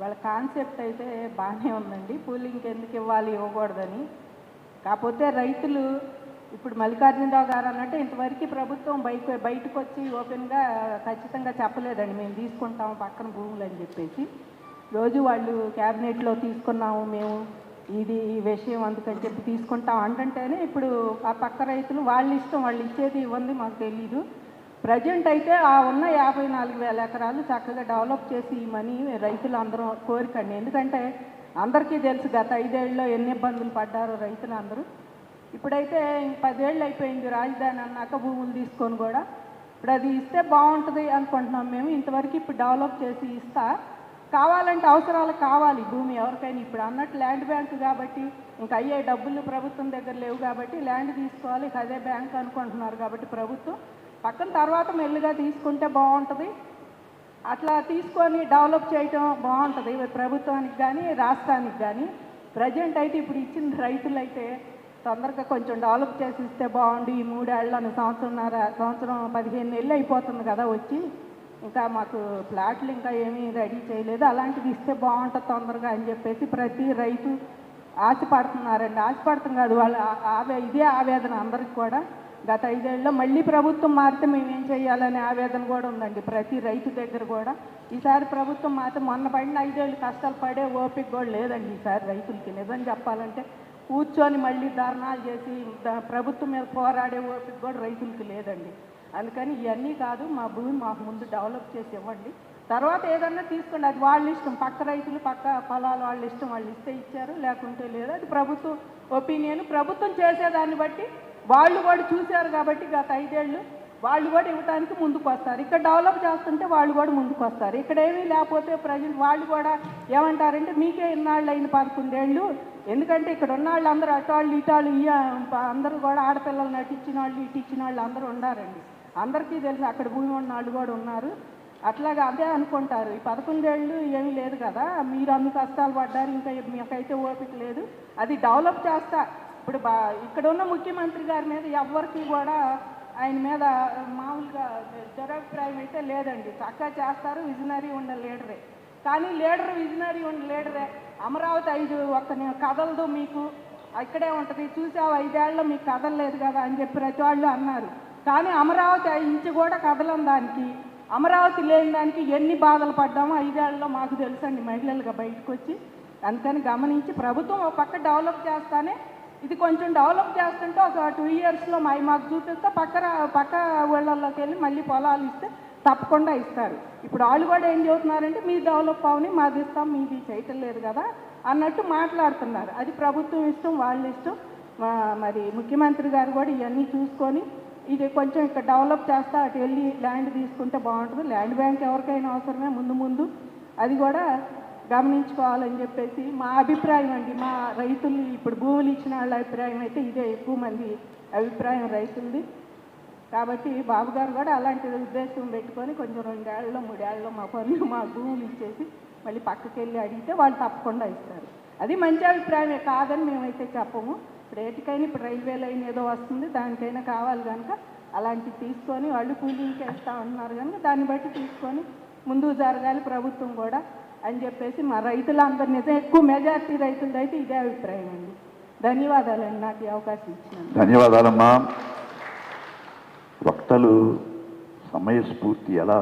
వాళ్ళ కాన్సెప్ట్ అయితే బాగానే ఉందండి. పూలింగ్కి ఎందుకు ఇవ్వాలి ఇవ్వకూడదని. కాకపోతే రైతులు ఇప్పుడు మల్లికార్జునరావు గారు అన్నట్టు ఇంతవరకు ప్రభుత్వం బయట బయటకు వచ్చి ఓపెన్గా ఖచ్చితంగా చెప్పలేదండి. మేము తీసుకుంటాము పక్కన భూములు అని చెప్పేసి. రోజు వాళ్ళు క్యాబినెట్లో తీసుకున్నాము మేము ఇది ఈ విషయం అందుకని చెప్పి తీసుకుంటాం అంటుంటేనే ఇప్పుడు ఆ పక్క రైతులు వాళ్ళ ఇష్టం వాళ్ళు ఇచ్చేది ఇవ్వండి మాకు తెలీదు. ప్రజెంట్ అయితే ఆ ఉన్న యాభై నాలుగు వేల ఎకరాలు చక్కగా డెవలప్ చేసి ఇవ్వమని మనీ రైతులు అందరూ కోరికండి. ఎందుకంటే అందరికీ తెలుసు గత ఐదేళ్ళలో ఎన్ని ఇబ్బందులు పడ్డారు రైతులు అందరూ ఇప్పుడైతే ఇంక పదేళ్ళు అయిపోయింది రాజధాని అన్నాక భూములు తీసుకొని కూడా. ఇప్పుడు అది ఇస్తే బాగుంటుంది అనుకుంటున్నాం మేము. ఇంతవరకు ఇప్పుడు డెవలప్ చేసి ఇస్తా. కావాలంటే అవసరాలు కావాలి భూమి ఎవరికైనా. ఇప్పుడు అన్నట్టు ల్యాండ్ బ్యాంక్ కాబట్టి ఇంకా అయ్యే డబ్బులు ప్రభుత్వం దగ్గర లేవు కాబట్టి ల్యాండ్ తీసుకోవాలి. అదే బ్యాంక్ అనుకుంటున్నారు కాబట్టి ప్రభుత్వం. పక్కన తర్వాత మెల్లిగా తీసుకుంటే బాగుంటుంది. అట్లా తీసుకొని డెవలప్ చేయటం బాగుంటుంది. ప్రభుత్వానికి కానీ రాష్ట్రానికి కానీ ప్రజెంట్ అయితే ఇప్పుడు ఇచ్చిన రైతులైతే తొందరగా కొంచెం డెవలప్ చేసి ఇస్తే బాగుండు. ఈ మూడేళ్ళను సంవత్సరంన్నర సంవత్సరం పదిహేను నెలలు అయిపోతుంది కదా వచ్చి. ఇంకా మాకు ప్లాట్లు ఇంకా ఏమీ రెడీ చేయలేదు. అలాంటిది ఇస్తే బాగుంటుంది తొందరగా అని చెప్పేసి ప్రతి రైతు ఆశపడుతున్నారండి. ఆశపడుతుంది కాదు వాళ్ళు ఆవే ఇదే ఆవేదన అందరికి కూడా. గత ఐదేళ్ళలో మళ్ళీ ప్రభుత్వం మారితే మేము ఏం చేయాలనే ఆవేదన కూడా ఉందండి. ప్రతి రైతు దగ్గర కూడా. ఈసారి ప్రభుత్వం మారితే మొన్న పడిన ఐదేళ్ళు కష్టాలు పడే ఓపిక కూడా లేదండి ఈసారి రైతులకి. నిజం చెప్పాలంటే కూర్చొని మళ్ళీ ధర్నాలు చేసి ప్రభుత్వం మీద పోరాడే ఓపిక కూడా రైతులకి లేదండి. అందుకని ఇవన్నీ కాదు మా భూమి మాకు ముందు డెవలప్ చేసి ఇవ్వండి. తర్వాత ఏదన్నా తీసుకోండి. అది వాళ్ళ ఇష్టం. పక్క రైతులు పక్క పొలాలు వాళ్ళ ఇష్టం. వాళ్ళు ఇస్తే ఇచ్చారు లేకుంటే లేదు. అది ప్రభుత్వం ఒపీనియన్. ప్రభుత్వం చేసేదాన్ని బట్టి వాళ్ళు కూడా చూశారు కాబట్టి గత ఐదేళ్ళు వాళ్ళు కూడా ఇవ్వడానికి ముందుకు వస్తారు. ఇక్కడ డెవలప్ చేస్తుంటే వాళ్ళు కూడా ముందుకు వస్తారు. ఇక్కడ ఏమీ లేకపోతే ప్రజెంట్ వాళ్ళు కూడా ఏమంటారంటే మీకే ఇన్నాళ్ళు అయిన పదకొండేళ్ళు. ఎందుకంటే ఇక్కడ ఉన్న వాళ్ళు అందరూ అటాళ్ళు ఇటాళ్ళు ఇయ్య అందరూ కూడా ఆడపిల్లలు నటించిన వాళ్ళు ఇటు ఇచ్చిన వాళ్ళు అందరూ ఉన్నారండి అందరికీ తెలుసు అక్కడ భూమి ఉన్న వాళ్ళు కూడా ఉన్నారు. అట్లాగా అదే అనుకుంటారు. ఈ పదకొండేళ్ళు ఏమీ లేదు కదా. మీరు అన్ని కష్టాలు పడ్డారు ఇంకా మీకైతే ఓపిక లేదు. అది డెవలప్ చేస్తా ఇప్పుడు బా ఇక్కడ ఉన్న ముఖ్యమంత్రి గారి మీద ఎవరికి కూడా ఆయన మీద మామూలుగా దురభిప్రాయం అయితే లేదండి. చక్కగా చేస్తారు విజనరీ ఉన్న లీడరే. కానీ లీడర్ విజనరీ ఉన్న లీడరే అమరావతి ఐదు ఒక్క నే- కదలదు మీకు. ఇక్కడే ఉంటుంది. చూసావు ఐదేళ్ళలో మీకు కదలలేదు కదా అని చెప్పి ప్రతి వాళ్ళు అన్నారు. కానీ అమరావతి ఇంచు కూడా కదలం దానికి. అమరావతి లేని దానికి ఎన్ని బాధలు పడ్డామో ఐదేళ్ళలో మాకు తెలుసండి మహిళలుగా బయటకు వచ్చి అందుకని గమనించి ప్రభుత్వం ఒక పక్క డెవలప్ చేస్తానే ఇది కొంచెం డెవలప్ చేస్తుంటే ఒక టూ ఇయర్స్లో మై మాకు చూపిస్తే పక్క పక్క ఊళ్ళల్లోకి వెళ్ళి మళ్ళీ పొలాలు ఇస్తే తప్పకుండా ఇస్తారు. ఇప్పుడు వాళ్ళు కూడా ఏం చెబుతున్నారంటే మీరు డెవలప్ అవని మాది ఇస్తాం మీది చేయటం లేదు కదా అన్నట్టు మాట్లాడుతున్నారు. అది ప్రభుత్వం ఇష్టం వాళ్ళ ఇష్టం. మరి ముఖ్యమంత్రి గారు కూడా ఇవన్నీ చూసుకొని ఇది కొంచెం ఇక్కడ డెవలప్ చేస్తా అటు వెళ్ళి ల్యాండ్ తీసుకుంటే బాగుంటుంది. ల్యాండ్ బ్యాంక్ ఎవరికైనా అవసరమే ముందు ముందు. అది కూడా గమనించుకోవాలని చెప్పేసి మా అభిప్రాయం అండి. మా రైతులు ఇప్పుడు భూములు ఇచ్చిన వాళ్ళ అభిప్రాయం అయితే ఇదే. ఎక్కువ మంది అభిప్రాయం రైతులది. కాబట్టి బాబు గారు కూడా అలాంటి ఉద్దేశం పెట్టుకొని కొంచెం రెండేళ్ళలో మూడేళ్ళలో మా పనులు మా భూములు ఇచ్చేసి మళ్ళీ పక్కకి వెళ్ళి అడిగితే వాళ్ళు తప్పకుండా ఇస్తారు. అది మంచి అభిప్రాయమే కాదని మేమైతే చెప్పము. ఇప్పుడు ఏటికైనా ఇప్పుడు రైల్వే లైన్ ఏదో వస్తుంది దానికైనా కావాలి కనుక అలాంటివి తీసుకొని వాళ్ళు కూలింగ్కి వేస్తూ ఉంటున్నారు కనుక దాన్ని బట్టి తీసుకొని ముందుకు జరగాలి ప్రభుత్వం కూడా. అని చెప్పేసి మా రైతులందరి నిజం ఎక్కువ మెజార్టీ రైతులది అయితే ఇదే అభిప్రాయం అండి. ధన్యవాదాలండి నాకు ఈ అవకాశం ఇచ్చిన ధన్యవాదాలమ్మా. వక్తలు సమయస్ఫూర్తి ఎలా